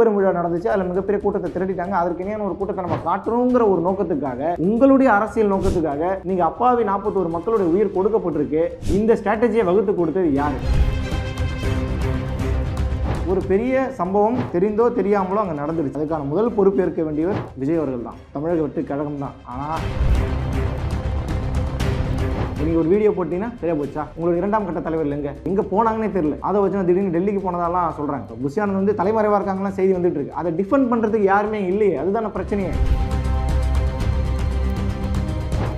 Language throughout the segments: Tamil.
பெரும் விழா நடந்துச்சு. அதில் மிகப்பெரிய கூட்டத்தை திரட்டிட்டாங்க. அதற்கு இணையான ஒரு கூட்டத்தை நம்ம காட்டணுங்கிற ஒரு நோக்கத்துக்காக உங்களுடைய அரசியல் நோக்கத்துக்காக நீங்கள் அப்பாவி நாற்பத்தோரு மக்களுடைய உயிர் கொடுக்கப்பட்டிருக்கு. இந்த ஸ்ட்ராட்டஜியை வகுத்து கொடுத்தது யார்? ஒரு பெரிய சம்பவம் தெரிந்தோ தெரியாமலோ அங்கே நடந்துருச்சு அதுக்கான முதல் பொறுப்பேற்க வேண்டியவர் விஜய் அவர்கள் தான். தமிழக வெற்றி கழகம் தான் ஆனால் நீங்கள் ஒரு வீடியோ போட்டீங்கன்னா சரியா போச்சா? உங்களுக்கு இரண்டாம் கட்ட தலைவர் இல்லைங்க. எங்க போனாங்கன்னே தெரியல. அதை வச்சு நான் திடீர்னு டெல்லிக்கு போனதாலாம் சொல்றாங்க இப்போ புஷியானந்த் வந்து தலைமறைவா இருக்காங்கலாம் செய்தி வந்துட்டு இருக்கு. அதை டிஃபெண்ட் பண்றதுக்கு யாருமே இல்லையே. அதுதான பிரச்சனையே.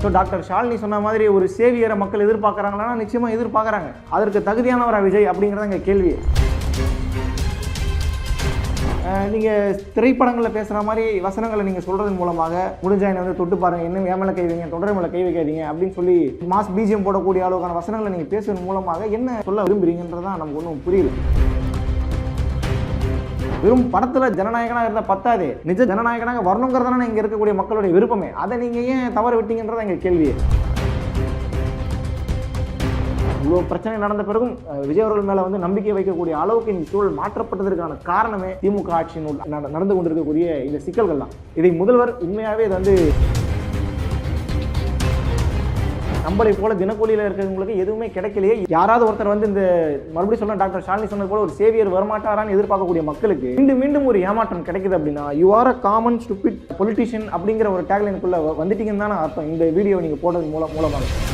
ஸோ டாக்டர் ஷாலினி சொன்ன மாதிரி ஒரு சேவியரை மக்கள் எதிர்பார்க்குறாங்களா நிச்சயமாக எதிர்பார்க்குறாங்க. அதற்கு தகுதியானவரா விஜய் அப்படிங்கிறத எங்கள் கேள்வி நீங்கள் திரைப்படங்களில் பேசுகிற மாதிரி வசனங்களை நீங்கள் சொல்கிறதன் மூலமாக முடிஞ்சா என்னை வந்து தொட்டு பாருங்க. இன்னும் ஏன் மேலே கை வைங்க தொடர் மேலே கை வைக்காதீங்க அப்படின்னு சொல்லி மாஸ் பீஜியம் போடக்கூடிய அளவுக்கான வசனங்களை நீங்கள் பேசுவதன் மூலமாக என்ன சொல்ல விரும்புகிறீங்கன்றதான் நமக்கு ஒன்றும் புரியல. வெறும் படத்தில் ஜனநாயகனாக இருந்தால் பத்தாது. நிஜ ஜனநாயகனாக வரணுங்கிறதான இங்கே இருக்கக்கூடிய மக்களுடைய விருப்பமே. அதை நீங்கள் ஏன் தவற விட்டீங்கன்றதான் எங்கள் கேள்வி இவ்வளோ பிரச்சனை நடந்த பிறகும் விஜய் அவர்கள் மேலே வந்து நம்பிக்கை வைக்கக்கூடிய அளவுக்கு இந்த சூழல் மாற்றப்பட்டதற்கான காரணமே திமுக ஆட்சியின் நடந்து கொண்டிருக்கக்கூடிய இந்த சிக்கல்கள் தான். இதை முதல்வர் உண்மையாகவே இது வந்து நம்மளை போல தினக்கூலியில் இருக்கிறவங்களுக்கு எதுவுமே கிடைக்கலையே. யாராவது ஒருத்தர் வந்து இந்த மறுபடியும் சொன்ன டாக்டர் ஷாலினி சொன்னது போல ஒரு சேவியர் வரமாட்டாரான்னு எதிர்பார்க்கக்கூடிய மக்களுக்கு மீண்டும் மீண்டும் ஒரு ஏமாற்றம் கிடைக்குது அப்படின்னா you are a common stupid politician அப்படிங்கிற ஒரு டேக்லைனுக்குள்ள வந்துட்டீங்கன்னு தானே அர்த்தம். இந்த வீடியோ நீங்கள் போடுறது மூலம் மூலமாக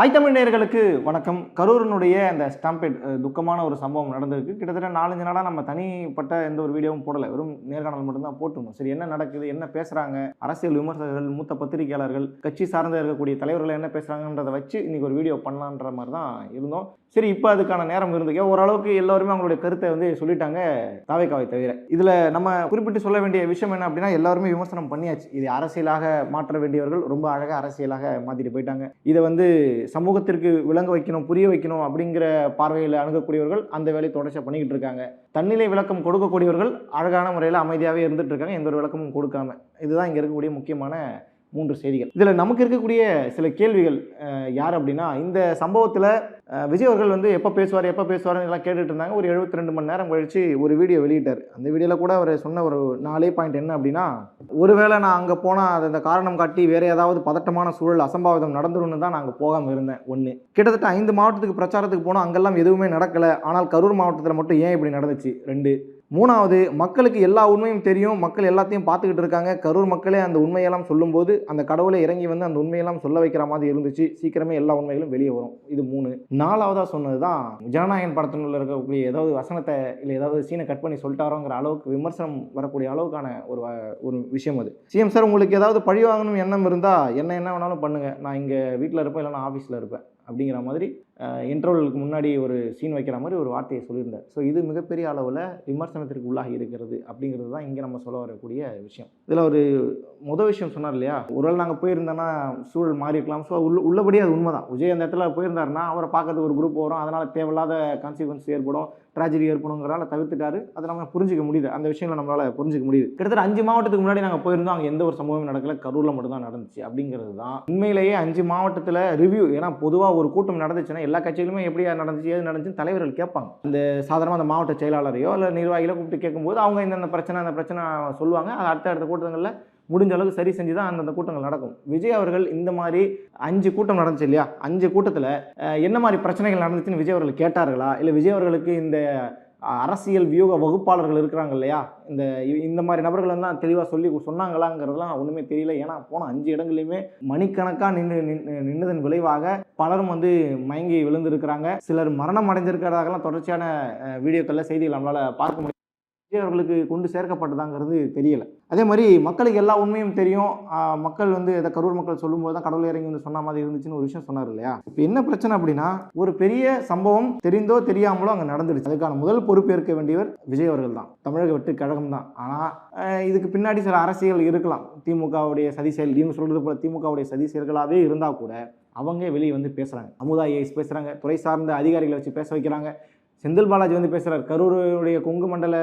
வாய்த்தமிழ் நேர்களுக்கு வணக்கம். கரூரினுடைய அந்த ஸ்டாம்பேட் துக்கமான ஒரு சம்பவம் நடந்திருக்கு. கிட்டத்தட்ட நாலஞ்சு நாளாக நம்ம தனிப்பட்ட எந்த ஒரு வீடியோவும் போடலை. வெறும் நேர்காணல் மட்டும்தான் போட்டிருந்தோம். சரி என்ன நடக்குது? என்ன பேசுகிறாங்க அரசியல் விமர்சகர்கள் மூத்த பத்திரிகையாளர்கள் கட்சி சார்ந்த இருக்கக்கூடிய தலைவர்கள் என்ன பேசுகிறாங்கன்றதை வச்சு இன்றைக்கி ஒரு வீடியோ பண்ணலான்ற மாதிரி தான் இருந்தோம். சரி இப்போ அதுக்கான நேரம் இருந்துக்க ஓரளவுக்கு எல்லாருமே அவங்களுடைய கருத்தை வந்து சொல்லிட்டாங்க தாவைக்காவை தவிர. இதில் நம்ம குறிப்பிட்டு சொல்ல வேண்டிய விஷயம் என்ன அப்படின்னா எல்லாருமே விமர்சனம் பண்ணியாச்சு. இது அரசியலாக மாற்ற வேண்டியவர்கள் ரொம்ப அழகாக அரசியலாக மாற்றிட்டு போயிட்டாங்க. இதை வந்து சமூகத்திற்கு விளங்க வைக்கணும் புரிய வைக்கணும் அப்படிங்கிற பார்வையில் அணுகக்கூடியவர்கள் அந்த வேலையை தொடர்ச்சியாக பண்ணிக்கிட்டு இருக்காங்க. தன்னிலை விளக்கம் கொடுக்கக்கூடியவர்கள் அழகான முறையில் அமைதியாகவே இருந்துட்டு இருக்காங்க. எந்த ஒரு விளக்கமும் கொடுக்காம. இதுதான் இங்கே இருக்கக்கூடிய முக்கியமான மூன்று செய்திகள். இதில் நமக்கு இருக்கக்கூடிய சில கேள்விகள் யார் அப்படின்னா இந்த சம்பவத்தில் விஜய் அவர்கள் வந்து எப்போ பேசுவார் எப்போ பேசுவார்னு எல்லாம் கேட்டுட்டு இருந்தாங்க. ஒரு 72 ரெண்டு மணி நேரம் கழிச்சு ஒரு வீடியோ வெளியிட்டார். அந்த வீடியோவில் கூட அவர் சொன்ன ஒரு நாலே பாயிண்ட் என்ன அப்படின்னா ஒருவேளை நான் அங்கே போனால் அதை அந்த காரணம் காட்டி வேறு ஏதாவது பதட்டமான சூழல் அசம்பாவிதம் நடந்துடும் தான் நாங்கள் போகாமல் இருந்தேன் ஒன்று கிட்டத்தட்ட ஐந்து மாவட்டத்துக்கு பிரச்சாரத்துக்கு போனால் அங்கெல்லாம் எதுவுமே நடக்கலை. ஆனால் கரூர் மாவட்டத்தில் மட்டும் ஏன் இப்படி நடந்துச்சு? ரெண்டு. மூணாவது மக்களுக்கு எல்லா உண்மையும் தெரியும். மக்கள் எல்லாத்தையும் பார்த்துக்கிட்டு இருக்காங்க. கரூர் மக்களே அந்த உண்மையெல்லாம் சொல்லும்போது அந்த கடவுளை இறங்கி வந்து அந்த உண்மையெல்லாம் சொல்ல வைக்கிற மாதிரி இருந்துச்சு. சீக்கிரமே எல்லா உண்மைகளும் வெளியே வரும். இது மூணு. நாலாவதாக சொன்னது தான் ஜனநாயகன் படத்தினுள்ள இருக்கக்கூடிய ஏதாவது வசனத்தை இல்லை ஏதாவது சீனை கட் பண்ணி சொல்லிட்டாரோங்கிற அளவுக்கு விமர்சனம் வரக்கூடிய அளவுக்கான ஒரு ஒரு விஷயம் அது. சிஎம் சார் உங்களுக்கு ஏதாவது பழி வாங்கணும் எண்ணம் இருந்தால் என்ன என்ன வேணாலும் பண்ணுங்கள் நான் இங்கே வீட்டில் இருப்பேன் இல்லைனா ஆஃபீஸில் இருப்பேன். அப்படிங்கிற மாதிரி இன்டர்வலுக்கு முன்னாடி ஒரு சீன் வைக்கிற மாதிரி ஒரு வார்த்தையை சொல்லியிருந்தார். ஸோ இது மிகப்பெரிய அளவில் விமர்சனத்திற்கு உள்ளாகி இருக்கிறது அப்படிங்கிறது தான் இங்கே நம்ம சொல்ல வரக்கூடிய விஷயம். இதில் ஒரு முதல் விஷயம் சொன்னார் இல்லையா? ஒருவேளை நாங்கள் போயிருந்தோன்னா சூழல் மாறி இருக்கலாம் ஸோ உள்ள உள்ளபடியே அது உண்மைதான். விஜய் அந்த இடத்துல போயிருந்தாருன்னா அவரை பார்க்கறதுக்கு ஒரு குரூப் வரும். அதனால் தேவையில்லாத கான்சிக்வன்ஸ் ஏற்படும் ட்ராஜடி ஏற்படுங்கிறனால தவிர்த்துட்டாரு. அதை நம்ம புரிஞ்சிக்க முடியுது. அந்த விஷயங்களை நம்மளால் புரிஞ்சிக்க முடியுது. கிட்டத்தட்ட அஞ்சு மாவட்டத்துக்கு முன்னாடி நாங்கள் போயிருந்தோம். அங்கே எந்த ஒரு சம்பவமும் நடக்கல. கரூரில் மட்டும்தான் நடந்துச்சு அப்படிங்கிறது தான். உண்மையிலேயே அஞ்சு மாவட்டத்தில் ரிவ்யூ ஏன்னா பொதுவாக ஒரு கூட்டம் நடந்துச்சுன்னா எல்லா கட்சிகளுமே எப்படி நடந்துச்சு ஏது நடந்துச்சுன்னு தலைவர்கள் கேட்பாங்க. இந்த சாதாரணமாக அந்த மாவட்ட செயலாளரையோ இல்லை நிர்வாகிகளோ கூப்பிட்டு கேட்கும்போது அவங்க இந்த பிரச்சனை அந்த பிரச்சனை சொல்லுவாங்க. அது அடுத்த அடுத்த கூட்டங்களில் முடிஞ்ச அளவுக்கு சரி செஞ்சு தான் அந்தந்த கூட்டங்கள் நடக்கும். விஜய் அவர்கள் இந்த மாதிரி அஞ்சு கூட்டம் நடந்துச்சு இல்லையா? அஞ்சு கூட்டத்தில் என்ன மாதிரி பிரச்சனைகள் நடந்துச்சுன்னு விஜய் அவர்கள் கேட்டார்களா? இல்லை விஜய் அவர்களுக்கு இந்த அரசியல் வியூக வகுப்பாளர்கள் இருக்கிறாங்க இல்லையா? இந்த இந்த மாதிரி நபர்கள் தான் தெளிவாக சொல்லி சொன்னாங்களாங்கிறதுலாம் ஒன்றுமே தெரியல. ஏன்னா போன அஞ்சு இடங்களையுமே மணிக்கணக்காக நின்று நின் நின்றதன் விளைவாக பலரும் வந்து மயங்கி விழுந்திருக்கிறாங்க. சிலர் மரணம் அடைஞ்சிருக்கிறதாகலாம் தொடர்ச்சியான வீடியோக்களில் செய்திகள் நம்மளால் பார்க்க முடியும். விஜய் அவர்களுக்கு கொண்டு சேர்க்கப்பட்டதாங்கிறது தெரியல. அதே மாதிரி மக்களுக்கு எல்லா உண்மையும் தெரியும். மக்கள் வந்து இதை கரூர் மக்கள் சொல்லும்போது தான் கடவுள் இறங்கி வந்து சொன்ன மாதிரி இருந்துச்சுன்னு ஒரு விஷயம் சொன்னார் இல்லையா? இப்போ என்ன பிரச்சனை அப்படின்னா ஒரு பெரிய சம்பவம் தெரிந்தோ தெரியாமலோ அங்கே நடந்துடுச்சு. அதுக்கான முதல் பொறுப்பேற்க வேண்டியவர் விஜய் அவர்கள் தான். தமிழக வெட்டு கழகம் தான். ஆனால் இதுக்கு பின்னாடி சில அரசியல் இருக்கலாம். திமுகவுடைய சதி செயல் இவங்க சொல்கிறது போல திமுகவுடைய சதி செயல்களாகவே இருந்தால் கூட அவங்க வெளியே வந்து பேசுகிறாங்க அமுதா பேசுகிறாங்க துறை சார்ந்த அதிகாரிகளை வச்சு பேச வைக்கிறாங்க. செந்தில் பாலாஜி வந்து பேசுகிறார் கரூருடைய கொங்கு மண்டல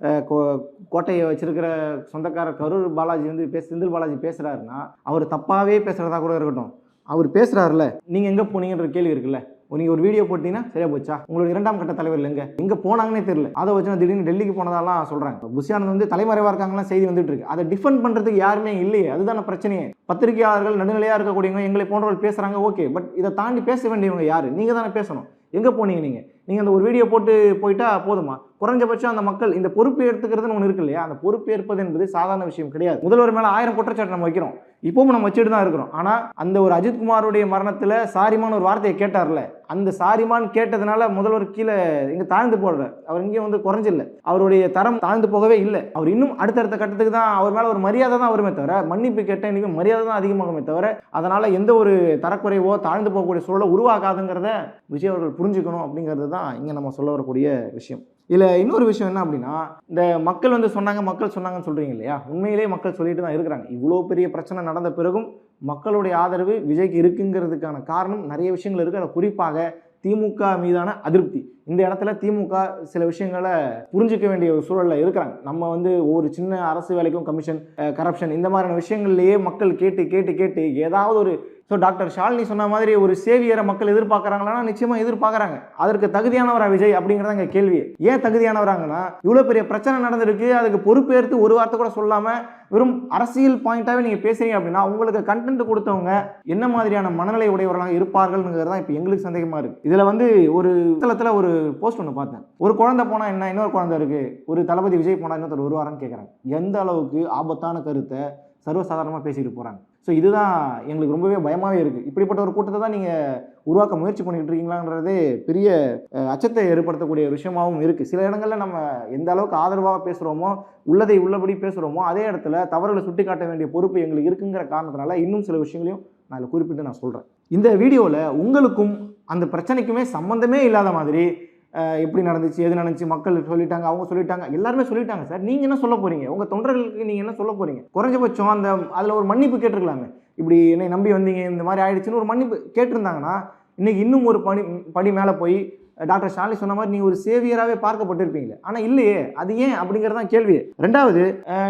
கோ- கோட்டையை வச்சிருக்கிற சொந்தக்காரர் கரூர் பாலாஜி வந்து பேச செந்தில் பாலாஜி பேசுகிறாருன்னா அவர் தப்பாகவே பேசுகிறதா கூட இருக்கட்டும். அவர் பேசுகிறாருல நீங்கள் எங்கே போனீங்கன்ற கேள்வி இருக்குல்ல? நீங்கள் ஒரு வீடியோ போட்டீங்கன்னா சரியா போச்சா? உங்களோட இரண்டாம் கட்ட தலைவர் இல்லைங்க எங்கே போனாங்கன்னே தெரியல. அதை வச்சு நான் திடீர்னு டெல்லிக்கு போனதாலாம் சொல்கிறாங்க புஷியானந்த் வந்து தலைமறைவாக இருக்காங்கலாம் செய்தி வந்துட்டு இருக்கு. அதை டிஃபெண்ட் பண்ணுறதுக்கு யாருமே இல்லையே. அதுதான பிரச்சனையே. பத்திரிகையாளர்கள் நடுநிலையாக இருக்கக்கூடியவங்க எங்களை போன்றவர்கள் பேசுகிறாங்க ஓகே. பட் இதை தாண்டி பேச வேண்டியவங்க யார்? நீங்கள் தானே பேசணும். எங்கே போனீங்க நீங்கள் நீங்கள் அந்த ஒரு வீடியோ போட்டு போயிட்டா போதுமா? குறைஞ்சபட்சம் அந்த மக்கள் இந்த பொறுப்பு எடுத்துக்கிறதுன்னு ஒன்று இருக்கு இல்லையா? அந்த பொறுப்பு ஏற்பது என்பது சாதாரண விஷயம் கிடையாது. முதல்வர் மேலே ஆயிரம் குற்றச்சாட்டு நம்ம வைக்கிறோம். இப்பவும் நம்ம வச்சுட்டு தான் இருக்கிறோம். ஆனால் அந்த ஒரு அஜித்குமாருடைய மரணத்தில் சாரிமான் ஒரு வார்த்தையை கேட்டார்ல. அந்த சாரிமான் கேட்டதுனால முதல்வர் கீழே இங்கே தாழ்ந்து போடுற. அவர் இங்கேயும் வந்து குறைஞ்சில்ல. அவருடைய தரம் தாழ்ந்து போகவே இல்லை. அவர் இன்னும் அடுத்தடுத்த கட்டத்துக்கு தான் அவர் மேலே ஒரு மரியாதை தான் வருமே தவிர மன்னிப்பு கேட்ட இன்றைக்கும் மரியாதை தான் அதிகமாகுமே தவிர அதனால் எந்த ஒரு தரக்குறைவோ தாழ்ந்து போகக்கூடிய சூழலை உருவாக்காதுங்கிறத விஜய் அவர்கள் புரிஞ்சுக்கணும் அப்படிங்கிறது தான் இங்கே நம்ம சொல்ல வரக்கூடிய விஷயம். இதில் இன்னொரு விஷயம் என்ன அப்படின்னா இந்த மக்கள் வந்து சொன்னாங்க மக்கள் சொன்னாங்கன்னு சொல்கிறீங்க இல்லையா? உண்மையிலேயே மக்கள் சொல்லிட்டு தான் இருக்கிறாங்க. இவ்வளோ பெரிய பிரச்சனை நடந்த பிறகும் மக்களுடைய ஆதரவு விஜய்க்கு இருக்குங்கிறதுக்கான காரணம் நிறைய விஷயங்கள் இருக்குது அதில் குறிப்பாக திமுக மீதான அதிருப்தி. இந்த இடத்துல திமுக சில விஷயங்களை புரிஞ்சிக்க வேண்டிய ஒரு சூழலில் இருக்கிறாங்க. நம்ம வந்து ஒரு சின்ன அரசு வேலைக்கும் கமிஷன் கரப்ஷன் இந்த மாதிரியான விஷயங்கள்லேயே மக்கள் கேட்டு கேட்டு கேட்டு ஏதாவது ஒரு ஸோ டாக்டர் ஷாலினி சொன்ன மாதிரி ஒரு சேவியரை மக்கள் எதிர்பார்க்குறாங்களான்னா நிச்சயமாக எதிர்பார்க்குறாங்க. அதற்கு தகுதியானவரா விஜய் அப்படிங்கிறத எங்கள் கேள்வி. ஏன் தகுதியானவராங்கன்னா இவ்வளோ பெரிய பிரச்சனை நடந்திருக்கு அதுக்கு பொறுப்பேற்று ஒரு வார்த்தை கூட சொல்லாமல் வெறும் அரசியல் பாயிண்ட்டாகவே நீங்கள் பேசுகிறீங்க அப்படின்னா உங்களுக்கு கண்டென்ட் கொடுத்தவங்க என்ன மாதிரியான மனநிலை உடையவர்களாக இருப்பார்கள்ங்கிறது தான் இப்போ எங்களுக்கு சந்தேகமாக இருக்குது இதில் வந்து ஒரு தளத்தில் ஒரு போஸ்ட் ஒன்று பார்த்தேன். ஒரு குழந்தை போனால் என்ன? இன்னொரு குழந்தை இருக்குது ஒரு தளபதி விஜய் போனால் இன்னொருத்தர் வருவாரான்னு கேட்குறாங்க எந்த அளவுக்கு ஆபத்தான கருத்தை சர்வசாதாரணமாக பேசிட்டு போகிறாங்க ஸோ இதுதான் எங்களுக்கு ரொம்பவே பயமாகவே இருக்குது இப்படிப்பட்ட ஒரு கூட்டத்தை தான் நீங்கள் உருவாக்க முயற்சி பண்ணிக்கிட்டு இருக்கீங்களான்றதே பெரிய அச்சத்தை ஏற்படுத்தக்கூடிய விஷயமாகவும் இருக்குது சில இடங்களில் நம்ம எந்த அளவுக்கு ஆதரவாக பேசுகிறோமோ உள்ளதை உள்ளபடி பேசுகிறோமோ அதே இடத்துல தவறுகளை சுட்டி காட்ட வேண்டிய பொறுப்பு எங்களுக்கு இருக்குங்கிற காரணத்தினால இன்னும் சில விஷயங்களையும் நான் இதில் குறிப்பிட்டு நான் சொல்கிறேன் இந்த வீடியோவில் உங்களுக்கும் அந்த பிரச்சனைக்குமே சம்மந்தமே இல்லாத மாதிரி எப்படி நடந்துச்சு எது நடந்துச்சு மக்கள் சொல்லிட்டாங்க அவங்க சொல்லிட்டாங்க எல்லாருமே சொல்லிட்டாங்க சார். நீங்கள் என்ன சொல்ல போகிறீங்க உங்கள் தொண்டர்களுக்கு நீங்கள் என்ன சொல்ல போகிறீங்க குறைஞ்சபட்சம் அந்த அதில் ஒரு மன்னிப்பு கேட்டிருக்கலாமே. இப்படி என்னை நம்பி வந்தீங்க இந்த மாதிரி ஆயிடுச்சுன்னு ஒரு மன்னிப்பு கேட்டிருந்தாங்கன்னா இன்றைக்கி இன்னும் ஒரு பணி படி மேலே போய் டாக்டர் ஷாலி சொன்ன மாதிரி நீங்கள் ஒரு சேவியராகவே பார்க்கப்பட்டிருப்பீங்களே. ஆனால் இல்லையே. அது ஏன் அப்படிங்கிறது தான் கேள்வி. ரெண்டாவது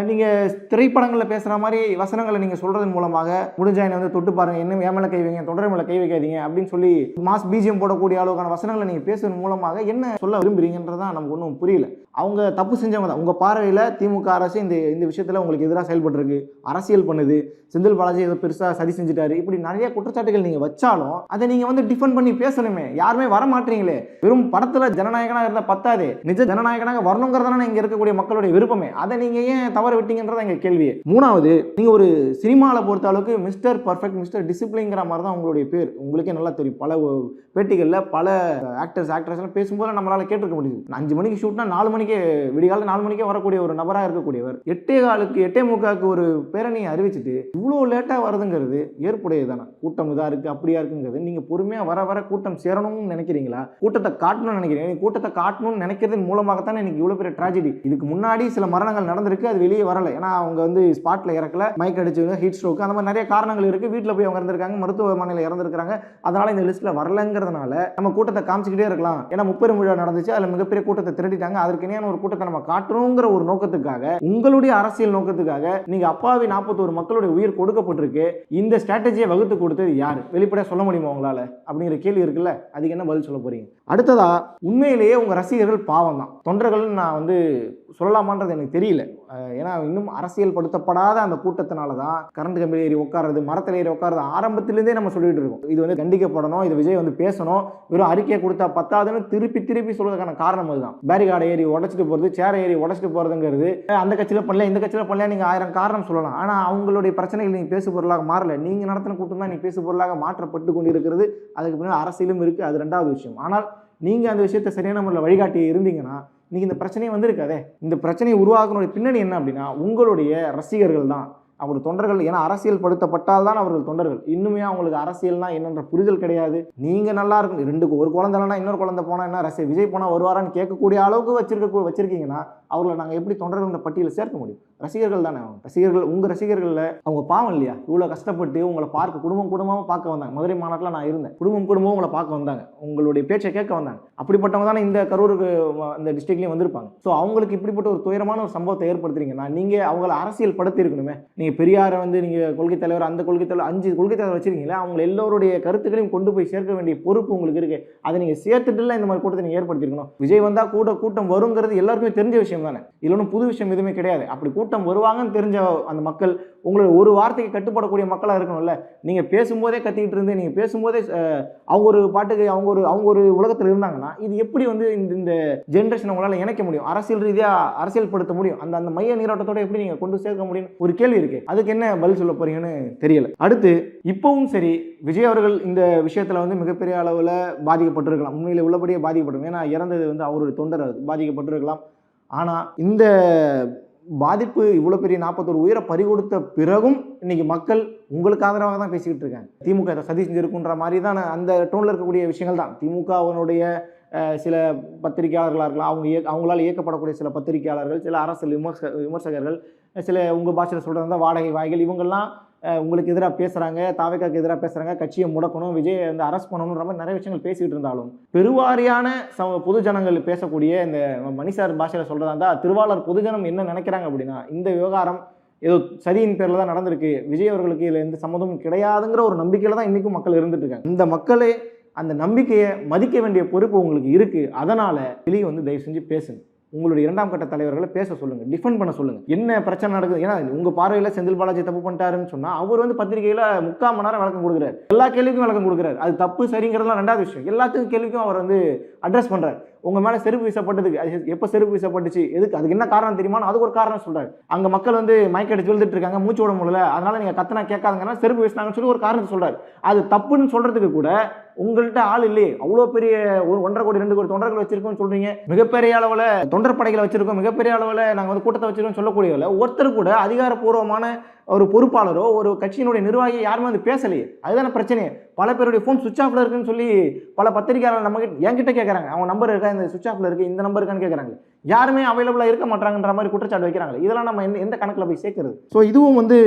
நீங்கள் திரைப்படங்களில் பேசுகிற மாதிரி வசனங்களை நீங்கள் சொல்கிறதன் மூலமாக முடிஞ்சா என்னை வந்து தொட்டு பாருங்க. இன்னும் ஏமலை கை வைங்க தொடர் மேலே கை வைக்காதீங்க அப்படின்னு சொல்லி மாஸ் பிஜிஎம் போடக்கூடிய அளவுக்கான வசனங்களை நீங்கள் பேசுவதன் மூலமாக என்ன சொல்ல விரும்புறீங்கன்றதான் நமக்கு ஒன்றும் புரியல. அவங்க தப்பு செஞ்சவங்க தான். உங்கள் பார்வையில் திமுக அரசு இந்த இந்த விஷயத்தில் உங்களுக்கு எதிராக செயல்பட்டுருக்கு. அரசியல் பண்ணுது. செந்தில் பாலாஜி ஏதோ பெருசாக சரி செஞ்சுட்டாரு. இப்படி நிறைய குற்றச்சாட்டுகள் நீங்கள் வச்சாலும் அதை நீங்கள் வந்து டிஃபெண்ட் பண்ணி பேசணுமே. யாருமே வர மாட்டீங்களே வெறும் படத்தில் ஜனநாயகனாக இருந்தால் பத்தாது. நிஜ ஜனநாயகனாக வரணுங்கிறதான இங்கே இருக்கக்கூடிய மக்களுடைய விருப்பமே. அதை நீங்கள் ஏன் தவற விட்டீங்கன்றத எங்கள் கேள்வியே மூணாவது நீங்கள் ஒரு சினிமாவில் பொறுத்த அளவுக்கு மிஸ்டர் பர்ஃபெக்ட் மிஸ்டர் டிசிப்ளின்ங்கிற மாதிரி தான் உங்களுடைய பேர். உங்களுக்கே நல்லா தெரியும். பல பேட்டிகளில் பல ஆக்டர்ஸ் ஆக்ட்ரஸ்லாம் பேசும்போது நம்மளால் கேட்டிருக்க முடியுது. அஞ்சு மணிக்கு ஷூட்னா நாலு மணிக்கே விடிகாலம் நாலு மணிக்கே வரக்கூடிய ஒரு நபராக இருக்கக்கூடியவர் எட்டே காலுக்கு எட்டே முக்காக்கு ஒரு பேரணியை அறிவிச்சிட்டு இவ்வளோ லேட்டாக வருதுங்கிறது ஏற்புடையதான கூட்டம் இதாக இருக்குது அப்படியா இருக்குங்கிறது நீங்கள் பொறுமையாக வர வர கூட்டம் சேரணும்னு நினைக்கிறீங்களா? கூட்டம் கூட்டத்தை காட்டணும்னு நினைக்கிறேன். கூட்டத்தை காட்டணும்னு நினைக்கிறதன் மூலமாகத்தான் இன்னைக்கு இவ்வளோ பெரிய ட்ராஜடி இதுக்கு முன்னாடி சில மரணங்கள் நடந்திருக்கு அது வெளியே வரல. ஏன்னா அவங்க வந்து ஸ்பாட்டில் இறக்கல மைக் அடிச்சு ஹீட் ஸ்ட்ரோக் அந்த மாதிரி நிறைய காரணங்கள் இருக்குது வீட்டில் போய் அவங்க இறந்துருக்காங்க மருத்துவமனையில் இறந்துருக்காங்க அதனால இந்த லிஸ்ட்டில் வரலங்கிறதுனால நம்ம கூட்டத்தை காமிச்சிக்கிட்டே இருக்கலாம். ஏன்னா முப்பெரும் விழா நடந்துச்சு அதில் மிகப்பெரிய கூட்டத்தை திரட்டிட்டாங்க. அதற்கு இணையான ஒரு கூட்டத்தை நம்ம காட்டுறோங்கிற ஒரு நோக்கத்துக்காக உங்களுடைய அரசியல் நோக்கத்துக்காக நீங்க அப்பாவி நாற்பத்தோரு மக்களுடைய உயிர் கொடுக்கப்பட்டிருக்கு. இந்த ஸ்ட்ராட்டஜியை வகுத்து கொடுத்தது யார்? வெளிப்படையாக சொல்ல முடியுமா உங்களால? அப்படிங்கிற கேள்வி இருக்குல்ல? அதுக்கு என்ன பதில் சொல்ல போறீங்க? அடுத்ததா உண்மையிலேயே உங்கள் ரசிகர்கள் பாவம் தான் தொண்டர்கள் நான் வந்து சொல்லலாமான்றது எனக்கு தெரியல. ஏன்னா இன்னும் அரசியல் படுத்தப்படாத அந்த கூட்டத்தினால தான் கரண்ட் கம்பியில் ஏறி உட்காருறது மரத்தில் ஏறி உட்காருறது ஆரம்பத்திலேருந்தே நம்ம சொல்லிட்டு இருக்கோம். இது வந்து கண்டிக்கப்படணும் இது விஜய் வந்து பேசணும் வெறும் அறிக்கையை கொடுத்தா பத்தாதுன்னு திருப்பி திருப்பி சொல்றதுக்கான காரணம் அதுதான். பேரிகார்டை ஏறி உடச்சிட்டு போகிறது சேரை ஏறி உடச்சிட்டு போகிறதுங்கிறது அந்த கட்சியில் பண்ணல இந்த கட்சியில் பண்ணல நீங்கள் ஆயிரம் காரணம் சொல்லலாம். ஆனால் அவங்களுடைய பிரச்சனைகள் நீங்கள் பேசு பொருளாக மாறல. நீங்கள் நடத்தின கூட்டம் தான் நீ பேசு பொருளாக மாற்றப்பட்டு கொண்டிருக்கிறது. அதுக்கு பின்னாடி அரசியலும் இருக்குது அது ரெண்டாவது விஷயம். ஆனால் நீங்கள் அந்த விஷயத்தை சரியான முறையில் வழிகாட்டி இருந்தீங்கன்னா இன்றைக்கி இந்த பிரச்சனையே வந்திருக்காதே. இந்த பிரச்சனையை உருவாக்குனுடைய பின்னணி என்ன அப்படின்னா உங்களுடைய ரசிகர்கள் தான். அவர் தொண்டர்கள் ஏன்னா அரசியல் படுத்தப்பட்டால் தான் அவர்கள் தொண்டர்கள். இன்னுமே அவங்களுக்கு அரசியல்னா என்னன்ற புரிதல் கிடையாது. நீங்க நல்லா இருக்கும் ரெண்டுக்கு ஒரு குழந்தைலனா இன்னொரு குழந்தை போனா என்ன? ரசிகை விஜய் போனா வருவாரான்னு கேட்கக்கூடிய அளவுக்கு வச்சிருக்க வச்சிருக்கீங்கன்னா அவர்களை நாங்கள் எப்படி தொண்டர்கள் பட்டியலில் சேர்க்க முடியும்? ரசிகர்கள் தானே அவங்க. ரசிகர்கள் உங்க ரசிகர்களில் அவங்க பாவம் இல்லையா? இவ்வளோ கஷ்டப்பட்டு உங்களை பார்க்க குடும்பம் குடும்பமாக பார்க்க வந்தாங்க. மதுரை மாநாட்டில் நான் இருந்தேன். குடும்பம் குடும்பம் உங்களை பார்க்க வந்தாங்க. உங்களுடைய பேச்சை கேட்க வந்தாங்க. அப்படிப்பட்டவங்க தானே இந்த கரூருக்கு இந்த டிஸ்ட்ரிக்ட்லேயும் வந்திருப்பாங்க. ஸோ அவங்களுக்கு இப்படிப்பட்ட ஒரு துயரமான ஒரு சம்பவத்தை ஏற்படுத்துறீங்கன்னா நீங்கள் அவங்கள அரசியல் படுத்தி இருக்கணுமே நீங்கள் பெரியாரை வந்து நீங்கள் கொள்கை தலைவர் அந்த கொள்கை தலைவர் அஞ்சு கொள்கை தலைவர் வச்சிருக்கீங்களா அவங்க எல்லோருடைய கருத்துக்களையும் கொண்டு போய் சேர்க்க வேண்டிய பொறுப்பு உங்களுக்கு இருக்குது அதை நீங்கள் சேர்த்துட்டுல இந்த மாதிரி கூட்டத்தை நீங்கள் ஏற்படுத்திருக்கணும் விஜய் வந்தால் கூட கூட்டம் வருங்கிறது எல்லாருக்குமே தெரிஞ்ச விஷயம் தானே. இல்லைன்னு ஒன்றும் புது விஷயம் எதுவுமே கிடையாது. அப்படி கூட்டம் வருவாங்கன்னு தெரிஞ்ச அந்த மக்கள் உங்களுடைய ஒரு வார்த்தைக்கு கட்டுப்படக்கூடிய மக்களாக இருக்கணும்ல. நீங்கள் பேசும்போதே கத்திக்கிட்டு இருந்து நீங்கள் பேசும்போதே அவங்க ஒரு பாட்டுக்கு அவங்க ஒரு அவங்க ஒரு உலகத்தில் இருந்தாங்கன்னா இது எப்படி வந்து இந்த இந்த ஜென்ரேஷன் உங்களால் இணைக்க முடியும்? அரசியல் ரீதியாக அரசியல் படுத்த முடியும்? அந்த அந்த மைய நீரோட்டத்தோட எப்படி நீங்கள் கொண்டு சேர்க்க முடியும் ஒரு கேள்வி இருக்கு. அதுக்கு என்ன பதில் சொல்ல போறீங்கன்னு தெரியல. அடுத்து இப்பவும் சரி விஜய் அவர்கள் இந்த விஷயத்தில் வந்து மிகப்பெரிய அளவில் பாதிக்கப்பட்டிருக்கலாம். உண்மையில் உள்ளபடியே பாதிக்கப்பட்டிருக்கும் ஏன்னா இறந்தது வந்து அவருடைய தொண்டர் பாதிக்கப்பட்டிருக்கலாம். ஆனால் இந்த பாதிப்பு இவ்வளோ பெரிய நாற்பத்தோரு உயிரை பறிகொடுத்த பிறகும் இன்னைக்கு மக்கள் உங்களுக்கு ஆதரவாக தான் பேசிக்கிட்டு இருக்காங்க. திமுக இதை சதி செஞ்சிருக்குன்ற மாதிரி தான் அந்த டோனில் இருக்கக்கூடிய விஷயங்கள் தான். திமுக அவனுடைய சில பத்திரிகையாளர்களாக இருக்கலாம். அவங்க இயக்க அவங்களால் இயக்கப்படக்கூடிய சில பத்திரிகையாளர்கள் சில அரசியல் விமர்ச விமர்சகர்கள் சில உங்கள் பாஷையில் சொல்கிறதா வாடகை வாய்கள் இவங்கெல்லாம் உங்களுக்கு எதிராக பேசுகிறாங்க தாவேக்காக்கு எதிராக பேசுகிறாங்க கட்சியை முடக்கணும் விஜய் வந்து அரெஸ்ட் பண்ணணுன்ற மாதிரி நிறைய விஷயங்கள் பேசிக்கிட்டு இருந்தாலும் பெருவாரியான சம பொதுஜனங்கள் பேசக்கூடிய இந்த மணிசார் பாஷையில் சொல்கிறதா இருந்தால் திருவாளர் பொதுஜனம் என்ன நினைக்கிறாங்க அப்படின்னா இந்த விவகாரம் ஏதோ சரியின் பேரில் தான் நடந்திருக்கு. விஜய் அவர்களுக்கு இதில் எந்த சம்மதமும் கிடையாதுங்கிற ஒரு நம்பிக்கையில் தான் இன்றைக்கும் மக்கள் இருந்துட்டு இருக்காங்க. இந்த மக்களே அந்த நம்பிக்கையை மதிக்க வேண்டிய பொறுப்பு உங்களுக்கு இருக்குது அதனால் வெளியே வந்து தயவு செஞ்சு பேசுங்க. உங்களுடைய இரண்டாம் கட்ட தலைவர்களை பேச சொல்லுங்கள் டிஃபெண்ட் பண்ண சொல்லுங்கள் என்ன பிரச்சனை நடக்குது? ஏன்னா உங்கள் பார்வையில் செந்தில் பாலாஜி தப்பு பண்ணிட்டாருன்னு சொன்னால் அவர் வந்து பத்திரிகையில் முக்கால் மணி நேரம் விளக்கம் கொடுக்குறாரு. எல்லா கேள்விக்கும் விளக்கம் கொடுக்குறாரு. அது தப்பு சரிங்கிறதுலாம் ரெண்டாவது விஷயம். எல்லாத்துக்கும் கேள்விக்கும் அவர் வந்து அட்ரஸ் பண்ணுறாரு உங்கள் மேலே செருப்பு வீசப்பட்டதுக்கு அது எப்போ செருப்பு வீசப்பட்டுச்சு? எதுக்கு? அதுக்கு என்ன காரணம் தெரியுமா? அதுக்கு ஒரு காரணம் சொல்கிறாரு அங்கே மக்கள் வந்து மயக்கடிச்சு விழுந்துட்டு இருக்காங்க மூச்சு விட முடியல. அதனால் நீங்கள் கத்தனா கேட்காதுங்கன்னா செருப்பு வீசினாங்கன்னு சொல்லி ஒரு காரணத்தை சொல்கிறார் அது தப்புன்னு சொல்கிறதுக்கு கூட உங்கள்கிட்ட ஆள் இல்லையே. அவ்வளோ பெரிய ஒரு ஒன்றரை கோடி ரெண்டு கோடி தொண்டர்கள் வச்சிருக்கோம்னு சொல்றீங்க. மிகப்பெரிய அளவில் தொண்டர் படைகளை வச்சிருக்கோம். மிகப்பெரிய அளவில் நாங்கள் வந்து கூட்டத்தை வச்சிருக்கோம் சொல்லக்கூடியவில் ஒருத்தர் கூட அதிகாரப்பூர்வமான ஒரு பொறுப்பாளரோ ஒரு கட்சியினுடைய நிர்வாகி யாருமே வந்து பேசலையே. அதுதானே பிரச்சனையே. பல பேருடைய ஃபோன் சுவிச் ஆஃப்ல இருக்குன்னு சொல்லி பல பத்திரிகையாளர் நம்ம கிட்ட என்கிட்ட கேட்குறாங்க அவங்க நம்பர் இருக்கா? இந்த சுவிச் ஆஃப்ல இருக்கு. இந்த நம்பர் இருக்கான்னு கேட்குறாங்க யாருமே அவைலபிளாக இருக்க மாட்டாங்கன்ற மாதிரி குற்றச்சாட்டு வைக்கிறாங்க இதெல்லாம் நம்ம எந்த எந்த கணக்கில் போய் சேர்க்கறது? ஸோ இதுவும் வந்து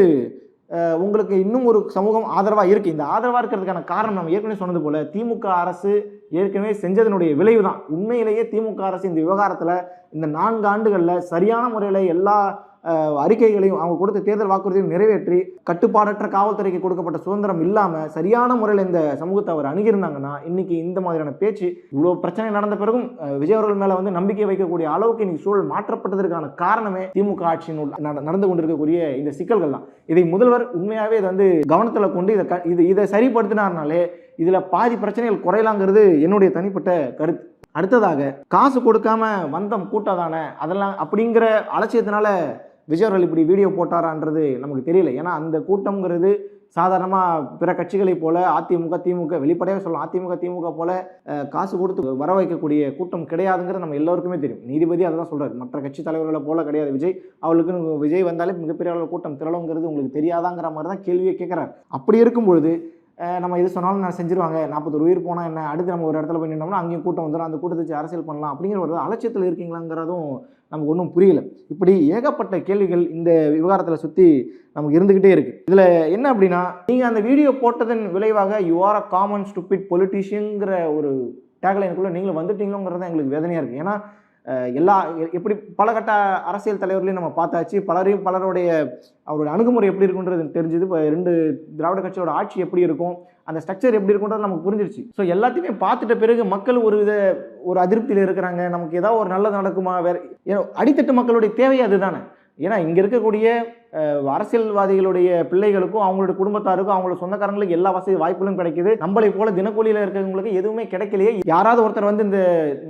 உங்களுக்கு இன்னும் ஒரு சமூகம் ஆதரவாக இருக்குது இந்த ஆதரவாக இருக்கிறதுக்கான காரணம் நம்ம ஏற்கனவே சொன்னது போல் திமுக அரசு ஏற்கனவே செஞ்சதனுடைய விளைவு தான் உண்மையிலேயே திமுக அரசு இந்த விவகாரத்தில் இந்த நான்கு ஆண்டுகளில் சரியான முறையில் எல்லா அறிக்கைகளையும் அவங்க கொடுத்த தேர்தல் வாக்குறுதியும் நிறைவேற்றி கட்டுப்பாடற்ற காவல்துறைக்கு கொடுக்கப்பட்ட சுதந்திரம் இல்லாமல் சரியான முறையில் இந்த சமூகத்தை அவர் அணுகியிருந்தாங்கன்னா இன்றைக்கி இந்த மாதிரியான பேச்சு இவ்வளோ பிரச்சனை நடந்த பிறகும் விஜய் அவர்கள் மேலே வந்து நம்பிக்கை வைக்கக்கூடிய அளவுக்கு இன்னைக்கு சூழல் மாற்றப்பட்டதற்கான காரணமே திமுக ஆட்சியின் நட- நடந்து கொண்டிருக்கக்கூடிய இந்த சிக்கல்கள் தான். இதை முதல்வர் உண்மையாகவே இதை வந்து கவனத்தில் கொண்டு இதை க- இது இதை சரிப்படுத்தினார்னாலே இதில் பாதி பிரச்சனைகள் குறையலாங்கிறது என்னுடைய தனிப்பட்ட கருத்து. அடுத்ததாக காசு கொடுக்காம வந்தம் கூட்டாதானே? அதெல்லாம் அப்படிங்கிற அலட்சியத்தினால விஜய் அவர்கள் இப்படி வீடியோ போட்டாரான்றது நமக்கு தெரியல. ஏன்னா அந்த கூட்டம்ங்கிறது சாதாரணமாக பிற கட்சிகளைப் போல அதிமுக திமுக வெளிப்படையாக சொல்லலாம். அதிமுக திமுக போல காசு கொடுத்து வர வைக்கக்கூடிய கூட்டம் கிடையாதுங்கிறது நம்ம எல்லாருக்குமே தெரியும். நீதிபதி அதை தான் சொல்கிறார் மற்ற கட்சி தலைவர்களை போல கிடையாது விஜய். அவளுக்கு விஜய் வந்தாலே மிகப்பெரிய அளவு கூட்டம் திரளுங்கிறது உங்களுக்கு தெரியாதாங்கிற மாதிரி தான் கேள்வியை கேட்குறாரு. அப்படி இருக்கும் பொழுது நம்ம இது சொன்னாலும் நான் செஞ்சிருவாங்க. நாற்பத்தொரு உயிர் போனால் என்ன? அடுத்து நம்ம ஒரு இடத்துல போய் நின்னோம்னா அங்கேயும் கூட்டம் வந்துடும் அந்த கூட்டத்தை வச்சு அரசியல் பண்ணலாம். அப்படிங்கிற ஒரு அலட்சியத்தில் இருக்கீங்களாங்கிறதும் நமக்கு ஒன்றும் புரியல. இப்படி ஏகப்பட்ட கேள்விகள் இந்த விவகாரத்தில் சுற்றி நமக்கு இருந்துக்கிட்டே இருக்குது இதில் என்ன அப்படின்னா நீங்கள் அந்த வீடியோ போட்டதன் விளைவாக you are a common stupid பொலிட்டிஷியங்கிற ஒரு டேக்லைனுக்குள்ளே நீங்களும் வந்துட்டீங்களோங்கிறது தான் எங்களுக்கு வேதனையாக இருக்குது ஏன்னா எல்லா எப்படி பல கட்ட அரசியல் தலைவர்களையும் நம்ம பார்த்தாச்சு. பலரையும் பலருடைய அவருடைய அணுகுமுறை எப்படி இருக்குன்றது தெரிஞ்சுது. இப்போ ரெண்டு திராவிட கட்சியோட ஆட்சி எப்படி இருக்கும் அந்த ஸ்ட்ரக்சர் எப்படி இருக்குன்றது நமக்கு புரிஞ்சிருச்சு. ஸோ எல்லாத்தையுமே பார்த்துட்ட பிறகு மக்கள் ஒரு வித ஒரு அதிருப்தியில் இருக்கிறாங்க. நமக்கு ஏதாவது ஒரு நல்லது நடக்குமா? வேற ஏன்னா, அடித்தட்டு மக்களுடைய தேவை அதுதானே. ஏன்னா இங்கே இருக்கக்கூடிய அரசியல்வாதிகளுடைய பிள்ளைகளுக்கும் அவங்களுடைய குடும்பத்தாருக்கும் அவங்களோட சொந்தக்காரங்களுக்கு எல்லா வசதி வாய்ப்புகளும் கிடைக்குது. நம்மளை போல தினக்கூலியில் இருக்கிறவங்களுக்கு எதுவுமே கிடைக்கலையே. யாராவது ஒருத்தர் வந்து இந்த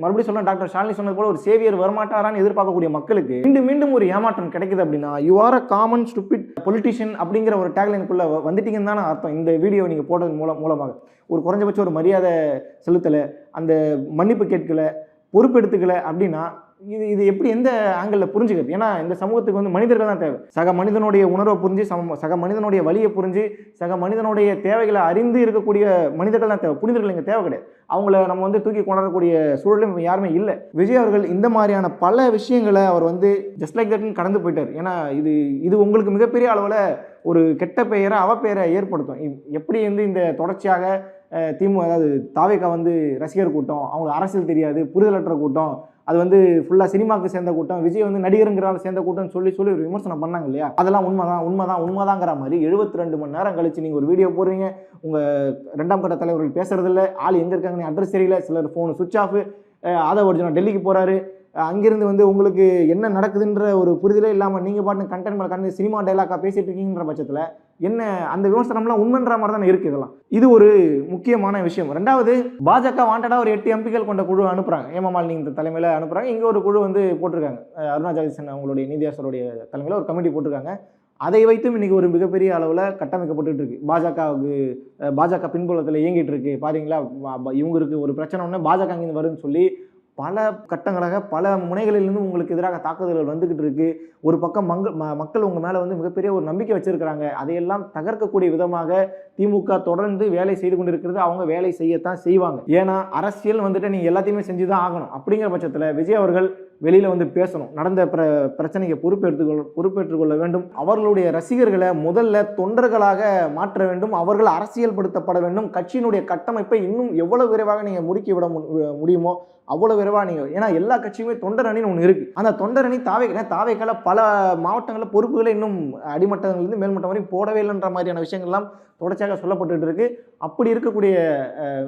மறுபடியும் சொல்ல டாக்டர் ஷாலினி சொன்னது போல ஒரு சேவியர் வரமாட்டாரான்னு எதிர்பார்க்கக்கூடிய மக்களுக்கு மீண்டும் மீண்டும் ஒரு ஏமாற்றம் கிடைக்குது அப்படின்னா you are a common stupid politician அப்படிங்கிற ஒரு டேக்லைனுக்குள்ள வந்துட்டீங்கன்னு தானே அர்த்தம். இந்த வீடியோ நீங்கள் போட்டது மூலம் மூலமாக. ஒரு குறைஞ்சபட்சம் ஒரு மரியாதை செலுத்தலை அந்த மன்னிப்பு கேட்கலை பொறுப்பெடுத்துக்கல அப்படின்னா இது இது எப்படி எந்த ஆங்கிளில் புரிஞ்சுக்கிறது? ஏன்னா இந்த சமூகத்துக்கு வந்து மனிதர்கள் தான் தேவை. சக மனிதனுடைய உணர்வை புரிஞ்சு சம சக மனிதனுடைய வழியை புரிஞ்சு சக மனிதனுடைய தேவைகளை அறிந்து இருக்கக்கூடிய மனிதர்கள் தான் தேவை. புனிதர்கள் இங்கே தேவை கிடையாது. அவங்கள நம்ம வந்து தூக்கி கொண்டாடக்கூடிய சூழலும் யாருமே இல்லை. விஜய் அவர்கள் இந்த மாதிரியான பல விஷயங்களை அவர் வந்து ஜஸ்ட் லைக் தட்னு கடந்து போயிட்டார். ஏன்னா இது இது உங்களுக்கு மிகப்பெரிய அளவில் ஒரு கெட்ட பெயரை அவப்பெயரை ஏற்படுத்தும். எப்படி வந்து இந்த தொடர்ச்சியாக திமுக திமு அதாவது தாவேக்கா வந்து ரசிகர் கூட்டம் அவங்களுக்கு அரசியல் தெரியாது புரிதலற்ற கூட்டம் அது வந்து ஃபுல்லாக சினிமாவுக்கு சேர்ந்த கூட்டம் விஜய் வந்து நடிகருங்கிறால சேர்ந்த கூட்டம்னு சொல்லி சொல்லி ஒரு விமர்சனம் பண்ணாங்க இல்லையா? அதெல்லாம் உண்மைதான் உண்மைதான் உண்மைதாங்கிற மாதிரி எழுபத்தி ரெண்டு மணி நேரம் கழிச்சு நீங்கள் ஒரு வீடியோ போடுறீங்க உங்கள் ரெண்டாம் கட்ட தலைவர்கள் பேசுறதில்ல ஆள் எங்கே இருக்காங்கன்னு அட்ரஸ் தெரியல சிலர் phone switch off Aadhav Arjuna டெல்லிக்கு போகிறாரு அங்கேருந்து வந்து உங்களுக்கு என்ன நடக்குதுன்ற ஒரு புரிதலே இல்லாமல் நீங்கள் பாட்டு கண்டென்ட் மேலே கண்டு சினிமா டைலாக்காக பேசிகிட்டு இருக்கீங்கன்ற பட்சத்தில் என்ன அந்த விமர்சனம்லாம் உண்மைன்ற மாதிரி தானே இருக்குது இதெல்லாம். இது ஒரு முக்கியமான விஷயம். ரெண்டாவது பாஜக வாண்டடாக ஒரு எட்டு எம்பிக்கள் கொண்ட குழு அனுப்புகிறாங்க ஹேமமாலினி இந்த தலைமையில் அனுப்புகிறாங்க இங்கே ஒரு குழு வந்து போட்டிருக்காங்க. அருணா ஜெகதீசன் அவங்களுடைய நீதியாசருடைய தலைமையில் ஒரு கமிட்டி போட்டிருக்காங்க. அதை வைத்தும் இன்றைக்கி ஒரு மிகப்பெரிய அளவில் கட்டமைக்கப்பட்டுட்டு இருக்கு. பாஜகவுக்கு பாஜக பின்புலத்தில் இயங்கிட்டு இருக்கு. பாருங்களா இவங்களுக்கு ஒரு பிரச்சனை ஒன்று பாஜக இங்கே வருதுன்னு சொல்லி பல கட்டங்களாக பல முனைகளிலிருந்து உங்களுக்கு எதிராக தாக்குதல்கள் வந்துக்கிட்டு இருக்கு. ஒரு பக்கம் மங்க ம- மக்கள் உங்க மேல வந்து மிகப்பெரிய ஒரு நம்பிக்கை வச்சிருக்கிறாங்க. அதையெல்லாம் தகர்க்கக்கூடிய விதமாக திமுக தொடர்ந்து வேலை செய்து கொண்டிருக்கிறது. அவங்க வேலை செய்யத்தான் செய்வாங்க. ஏன்னா அரசியல் வந்துட்டு நீங்க எல்லாத்தையுமே செஞ்சு தான் ஆகணும். அப்படிங்கிற பட்சத்தில் விஜய் அவர்கள் வெளியில் வந்து பேசணும். நடந்த பிர பிரச்சனைக்கு பொறுப்பேற்றுக்கொள்ள வேண்டும். அவர்களுடைய ரசிகர்களை முதல்ல தொண்டர்களாக மாற்ற வேண்டும். அவர்கள் அரசியல்படுத்தப்பட வேண்டும். கட்சியினுடைய கட்டமைப்பை இன்னும் எவ்வளவு விரைவாக நீங்கள் முடுக்கி விட மு- முடியுமோ அவ்வளோ விரைவாக நீங்கள் ஏன்னா எல்லா கட்சியுமே தொண்டர் அணின்னு ஒன்று இருக்குது அந்த தொண்டர் அணி தாவை தாவைக்கால பல மாவட்டங்களில் பொறுப்புகளை இன்னும் அடிமட்டங்கள்லேருந்து மேல்மட்டம் வரைக்கும் போடவே இல்லைன்ற மாதிரியான விஷயங்கள்லாம் தொடர்ச்சியாக சொல்லப்பட்டு இருக்கு. அப்படி இருக்கக்கூடிய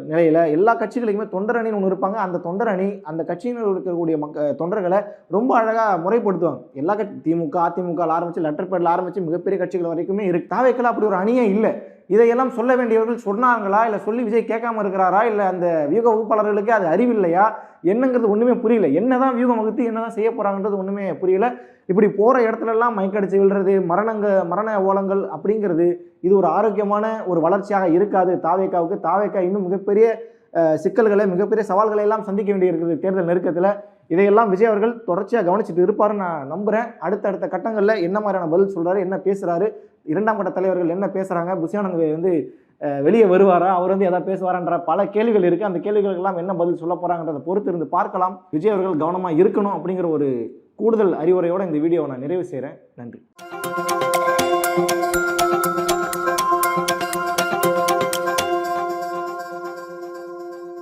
நிலையில் எல்லா கட்சிகளுக்குமே தொண்டர் அணின்னு ஒன்று இருப்பாங்க. அந்த தொண்டர் அணி அந்த கட்சியினர் இருக்கக்கூடிய மக்க தொண்டர்கள் ரொம்ப அழகாக முறைப்படுத்துவாங்க. எல்லா கட்சி திமுக அதிமுக ஆரம்பித்து லெட்டர் பேடில் ஆரம்பித்து மிகப்பெரிய கட்சிகள் வரைக்குமே இருக்கு தாவைக்கெல்லாம் அப்படி ஒரு அணியே இல்லை. இதையெல்லாம் சொல்ல வேண்டியவர்கள் சொன்னாங்களா இல்லை சொல்லி விஜய் கேட்காம இருக்கிறாரா? இல்லை அந்த வியூக வகுப்பாளர்களுக்கு அது அறிவில்லையா என்னங்கிறது ஒன்றுமே புரியல. என்ன தான் வியூகம் வகுத்து என்னதான் செய்ய போகிறாங்கன்றது ஒன்றுமே புரியல. இப்படி போகிற இடத்துலலாம் மயக்கடிச்சு விழுறது மரணங்க மரண ஓலங்கள் அப்படிங்கிறது இது ஒரு ஆரோக்கியமான ஒரு வளர்ச்சியாக இருக்காது. தாவேக்காவுக்கு தாவேக்கா இன்னும் மிகப்பெரிய சிக்கல்களை மிகப்பெரிய சவால்களை எல்லாம் சந்திக்க வேண்டியிருக்குது தேர்தல் நெருக்கத்தில். இதையெல்லாம் விஜய் அவர்கள் தொடர்ச்சியாக கவனிச்சுட்டு இருப்பாருன்னு நான் நம்புகிறேன் அடுத்தடுத்த கட்டங்களில் என்ன மாதிரியான பதில் சொல்கிறாரு என்ன பேசுகிறாரு இரண்டாம் கட்ட தலைவர்கள் என்ன பேசுகிறாங்க புஷியானந்த் வந்து வெளியே வருவாரா அவர் வந்து எதாவது பேசுவாரான்ற பல கேள்விகள் இருக்குது அந்த கேள்விகளுக்கெல்லாம் என்ன பதில் சொல்ல போகிறாங்கன்றதை பொறுத்து இருந்து பார்க்கலாம். விஜய் அவர்கள் கவனமாக இருக்கணும் அப்படிங்கிற ஒரு கூடுதல் அறிவுரையோடு இந்த வீடியோவை நான் நிறைவு செய்கிறேன் நன்றி.